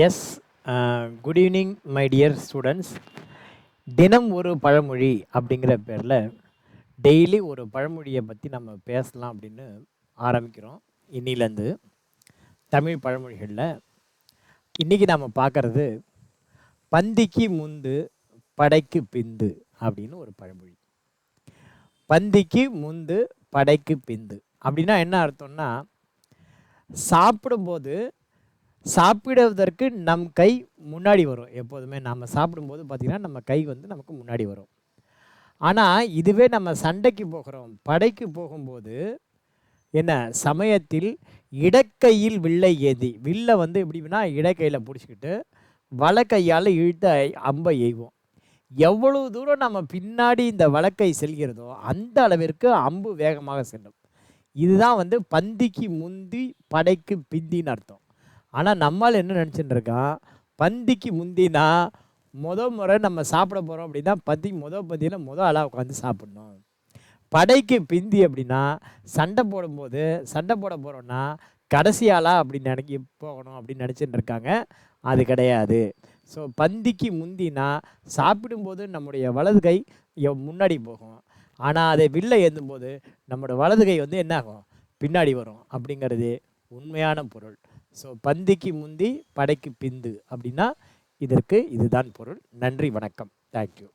Yes good evening my dear students தினம் ஒரு பழமொழி அப்படிங்கிற பேரில் டெய்லி ஒரு பழமொழியை பற்றி நம்ம பேசலாம் அப்படின்னு ஆரம்பிக்கிறோம் இன்னிலேருந்து. தமிழ் பழமொழிகளில் இன்றைக்கி நாம் பார்க்குறது பந்திக்கு முந்து படைக்கு பிந்து அப்படின்னு ஒரு பழமொழி. பந்திக்கு முந்து படைக்கு பிந்து அப்படின்னா என்ன அர்த்தம்னா சாப்பிடும்போது சாப்பிடுவதற்கு நம் கை முன்னாடி வரும். எப்போதுமே நம்ம சாப்பிடும்போது பார்த்திங்கன்னா நம்ம கை வந்து நமக்கு முன்னாடி வரும். ஆனால் இதுவே நம்ம சண்டைக்கு போகிறோம் படைக்கு போகும்போது என்ன சமயத்தில் இடக்கையில் வில்லை ஏந்தி வில்லை வந்து எப்படின்னா இடக்கையில் பிடிச்சிக்கிட்டு வலக்கையால் இழுத்து அம்பை எய்வோம். எவ்வளவு தூரம் நம்ம பின்னாடி இந்த வழக்கை செல்கிறதோ அந்த அளவிற்கு அம்பு வேகமாக செல்லும். இதுதான் வந்து பந்திக்கு முந்தி படைக்கு பிந்தின்னு அர்த்தம். ஆனால் நம்மால் என்ன நினச்சிட்டு இருக்கான் பந்திக்கு முந்தினா முத முறை நம்ம சாப்பிட போகிறோம் அப்படின்னா பந்தி முத பந்தியில் முத ஆளாக உட்காந்து சாப்பிட்ணும். படைக்கு பிந்தி அப்படின்னா சண்டை போடும்போது சண்டை போட போகிறோன்னா கடைசி ஆளாக அப்படின்னு நினைக்கி போகணும் அப்படின்னு நினச்சிட்டு இருக்காங்க. அது கிடையாது. ஸோ பந்திக்கு முந்தினா சாப்பிடும்போது நம்முடைய வலது கை முன்னாடி போகும். ஆனால் அதை வில்ல ஏந்தும்போது நம்மளோட வலது கை வந்து என்னாகும்? பின்னாடி வரும். அப்படிங்கிறது உண்மையான பொருள். ஸோ பந்திக்கு முந்தி படைக்கு பிந்து அப்படின்னா இதற்கு இதுதான் பொருள். நன்றி வணக்கம். தேங்க்யூ